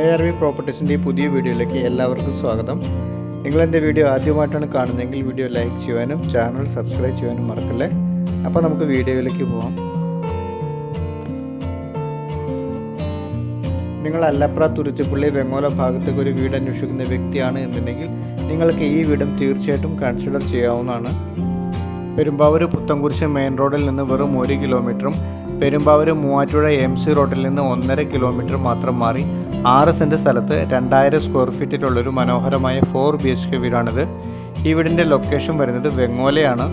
A R V പ്രോപ്പർട്ടീസിന്റെ പുതിയ വീഡിയോയിലേക്ക് എല്ലാവർക്കും സ്വാഗതം. നിങ്ങൾ എന്റെ വീഡിയോ ആദ്യമായിട്ടാണ് കാണുന്നതെങ്കിൽ വീഡിയോ ലൈക്ക് ചെയ്യുവാനും ചാനൽ സബ്സ്ക്രൈബ് ചെയ്യാനും മറക്കല്ലേ? അപ്പോൾ നമുക്ക് വീഡിയോയിലേക്ക് പോവാം. നിങ്ങൾ അല്ലപ്ര തുരുത്തിപ്പള്ളി വെങ്ങോല ഭാഗത്തേക്ക് ഒരു വീട് അന്വേഷിക്കുന്ന വ്യക്തിയാണ് എന്നുണ്ടെങ്കിൽ നിങ്ങൾക്ക് ഈ വീടും തീർച്ചയായിട്ടും കൺസിഡർ ചെയ്യാവുന്നതാണ്. പെരുമ്പാവൂർ പുത്തൻകുരിശ് മെയിൻ റോഡിൽ നിന്ന് വെറും ഒരു കിലോമീറ്ററും പെരുമ്പാവൂർ മൂവാറ്റുപുഴ എം സി റോഡിൽ നിന്ന് ഒന്നര കിലോമീറ്റർ മാത്രം മാറി ആറ് സെന്റ് സ്ഥലത്ത് രണ്ടായിരം സ്ക്വയർ ഫീറ്റിലുള്ളൊരു മനോഹരമായ ഫോർ ബി എച്ച് കെ വീടാണിത്. ഈ വീടിന്റെ ലൊക്കേഷൻ വരുന്നത് വെങ്ങോലയാണ്.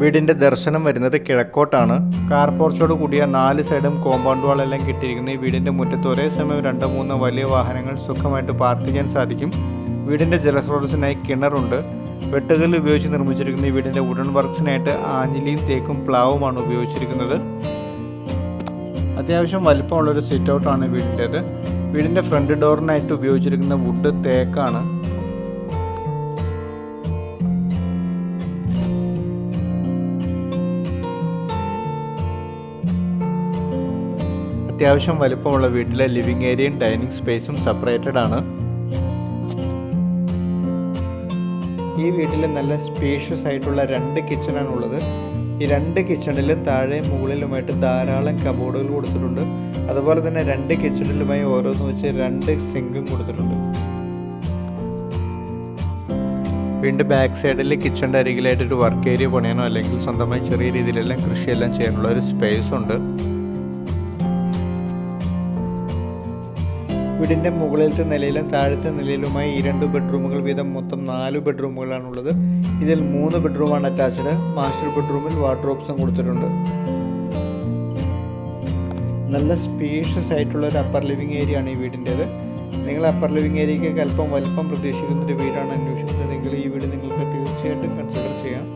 വീടിന്റെ ദർശനം വരുന്നത് കിഴക്കോട്ടാണ്. കാർ പോർച്ചോട് കൂടിയ നാല് സൈഡും കോമ്പൗണ്ട് വാളെല്ലാം കിട്ടിയിരിക്കുന്ന ഈ വീടിന്റെ മുറ്റത്ത് ഒരേ സമയം രണ്ട് മൂന്ന് വലിയ വാഹനങ്ങൾ സുഖമായിട്ട് പാർക്ക് ചെയ്യാൻ സാധിക്കും. വീടിന്റെ ജലസ്രോതസ്സിനായി കിണറുണ്ട്. വെട്ടുകല്ല് ഉപയോഗിച്ച് നിർമ്മിച്ചിരിക്കുന്ന ഈ വീടിന്റെ വുഡൻ വർക്ക്സിനായിട്ട് ആഞ്ഞിലിയും തേക്കും പ്ലാവുമാണ് ഉപയോഗിച്ചിരിക്കുന്നത്. അത്യാവശ്യം വലിപ്പമുള്ളൊരു സിറ്റ് ഔട്ടാണ് വീടിന്റേത്. വീടിന്റെ ഫ്രണ്ട് ഡോറിനായിട്ട് ഉപയോഗിച്ചിരിക്കുന്ന വുഡ് തേക്കാണ്. അത്യാവശ്യം വലിപ്പമുള്ള വീട്ടിലെ ലിവിംഗ് ഏരിയയും ഡൈനിങ് സ്പേസും സെപ്പറേറ്റഡ് ആണ്. ഈ വീട്ടിൽ നല്ല സ്പേഷ്യസ് ആയിട്ടുള്ള രണ്ട് കിച്ചണാണ് ഉള്ളത് ഈ രണ്ട് കിച്ചണിലും താഴെ മുകളിലുമായിട്ട് ധാരാളം കബോർഡുകൾ കൊടുത്തിട്ടുണ്ട്. അതുപോലെ തന്നെ രണ്ട് കിച്ചണിലുമായി ഓരോന്ന് വെച്ച് രണ്ട് സിങ്കും കൊടുത്തിട്ടുണ്ട്. വീണ്ടും ബാക്ക് സൈഡിൽ കിച്ചണിന്റെ അരികിലായിട്ടൊരു വർക്ക് ഏരിയ പണിയാനോ അല്ലെങ്കിൽ സ്വന്തമായി ചെറിയ രീതിയിലെല്ലാം കൃഷിയെല്ലാം ചെയ്യാനുള്ള ഒരു സ്പേസ് ഉണ്ട്. വീടിന്റെ മുകളിലത്തെ നിലയിലും താഴത്തെ നിലയിലുമായി ഈ രണ്ട് ബെഡ്റൂമുകൾ വീതം മൊത്തം നാല് ബെഡ്റൂമുകളാണുള്ളത്. ഇതിൽ മൂന്ന് ബെഡ്റൂമാണ് അറ്റാച്ച്ഡ്. മാസ്റ്റർ ബെഡ്റൂമിൽ വാർഡ്രോബ്സും കൊടുത്തിട്ടുണ്ട്. നല്ല സ്പേഷ്യസ് ആയിട്ടുള്ള ഒരു അപ്പർ ലിവിംഗ് ഏരിയ ആണ് ഈ വീടിന്റേത് നിങ്ങൾ അപ്പർ ലിവിംഗ് ഏരിയയ്ക്ക് അല്പം വലിപ്പം പ്രതീക്ഷിക്കുന്ന ഒരു വീടാണ്. അന്വേഷിക്കുന്നതെങ്കിൽ ഈ വീട് നിങ്ങൾക്ക് തീർച്ചയായിട്ടും കൺസിഡർ ചെയ്യാം.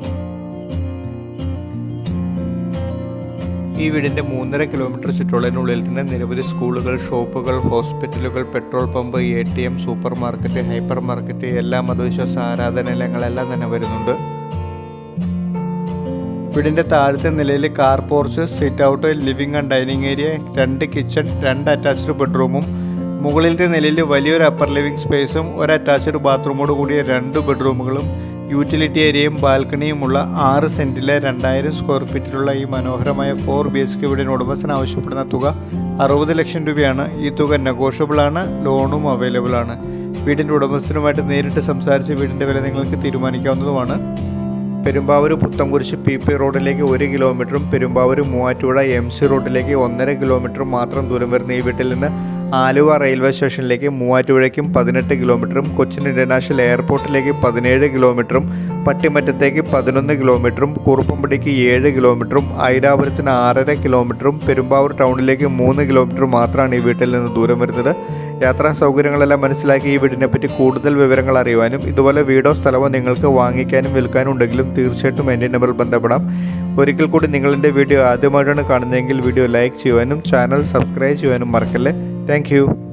ഈ വീടിന്റെ മൂന്നര കിലോമീറ്റർ ചുറ്റുള്ളതിനുള്ളിൽ തന്നെ നിരവധി സ്കൂളുകൾ ഷോപ്പുകൾ ഹോസ്പിറ്റലുകൾ petrol pump A T M supermarket hypermarket എല്ലാ മതവിശ്വാസ ആരാധനാലയങ്ങളെല്ലാം തന്നെ വരുന്നുണ്ട്. വീടിന്റെ താഴത്തെ നിലയിൽ car porch sit out living and dining area രണ്ട് കിച്ചൺ രണ്ട് അറ്റാച്ച്ഡ് ബെഡ്റൂമും മുകളിലത്തെ നിലയിൽ വലിയൊരു അപ്പർ ലിവിംഗ് സ്പേസും ഒരു അറ്റാച്ച്ഡ് ബാത്റൂമോട് കൂടിയ രണ്ട് ബെഡ്റൂമുകളും യൂട്ടിലിറ്റി ഏരിയയും ബാൽക്കണിയുമുള്ള ആറ് സെന്റിലെ രണ്ടായിരം സ്ക്വയർ ഫീറ്റിലുള്ള ഈ മനോഹരമായ ഫോർ ബി എച്ച് കെ വീടിന് ഉടമസ്ഥന ആവശ്യപ്പെടുന്ന തുക അറുപത് ലക്ഷം രൂപയാണ്. ഈ തുക നെഗോഷ്യബിൾ ആണ് ലോണും അവൈലബിൾ ആണ്. വീടിന്റെ ഉടമസ്ഥനുമായിട്ട് നേരിട്ട് സംസാരിച്ച് വീടിന്റെ വില നിങ്ങൾക്ക് തീരുമാനിക്കാവുന്നതുമാണ്. പെരുമ്പാവൂർ പുത്തംകുരിശ് പി പി റോഡിലേക്ക് ഒരു കിലോമീറ്ററും പെരുമ്പാവൂർ മൂവാറ്റുപുഴ എം സി റോഡിലേക്ക് ഒന്നര കിലോമീറ്റർ മാത്രം ദൂരം വരുന്ന ഈ വീട്ടിൽ നിന്ന് ആലുവ റെയിൽവേ സ്റ്റേഷനിലേക്ക് മൂവാറ്റുപുഴയ്ക്കും പതിനെട്ട് കിലോമീറ്ററും കൊച്ചിൻ ഇന്റർനാഷണൽ എയർപോർട്ടിലേക്ക് പതിനേഴ് കിലോമീറ്ററും പട്ടിമറ്റത്തേക്ക് പതിനൊന്ന് കിലോമീറ്ററും കുറുപ്പമ്പടിക്ക് ഏഴ് കിലോമീറ്ററും ഐരാപുരത്തിന് ആറര കിലോമീറ്ററും പെരുമ്പാവൂർ ടൗണിലേക്ക് മൂന്ന് കിലോമീറ്റർ മാത്രമാണ് ഈ വീട്ടിൽ നിന്ന് ദൂരം വരുന്നത്. യാത്രാ സൗകര്യങ്ങളെല്ലാം മനസ്സിലാക്കി ഈ വീടിനെപ്പറ്റി കൂടുതൽ വിവരങ്ങൾ അറിയുവാനും ഇതുപോലെ വീടോ സ്ഥലമോ നിങ്ങൾക്ക് വാങ്ങിക്കാനും വിൽക്കാനും ഉണ്ടെങ്കിലും തീർച്ചയായിട്ടും എന്റെ നമ്പറിൽ ബന്ധപ്പെടാം. ഒരിക്കൽ കൂടി നിങ്ങളെന്റെ വീഡിയോ ആദ്യമായിട്ടാണ് കാണുന്നതെങ്കിൽ വീഡിയോ ലൈക്ക് ചെയ്യുവാനും ചാനൽ സബ്സ്ക്രൈബ് ചെയ്യുവാനും മറക്കല്ലേ? Thank you.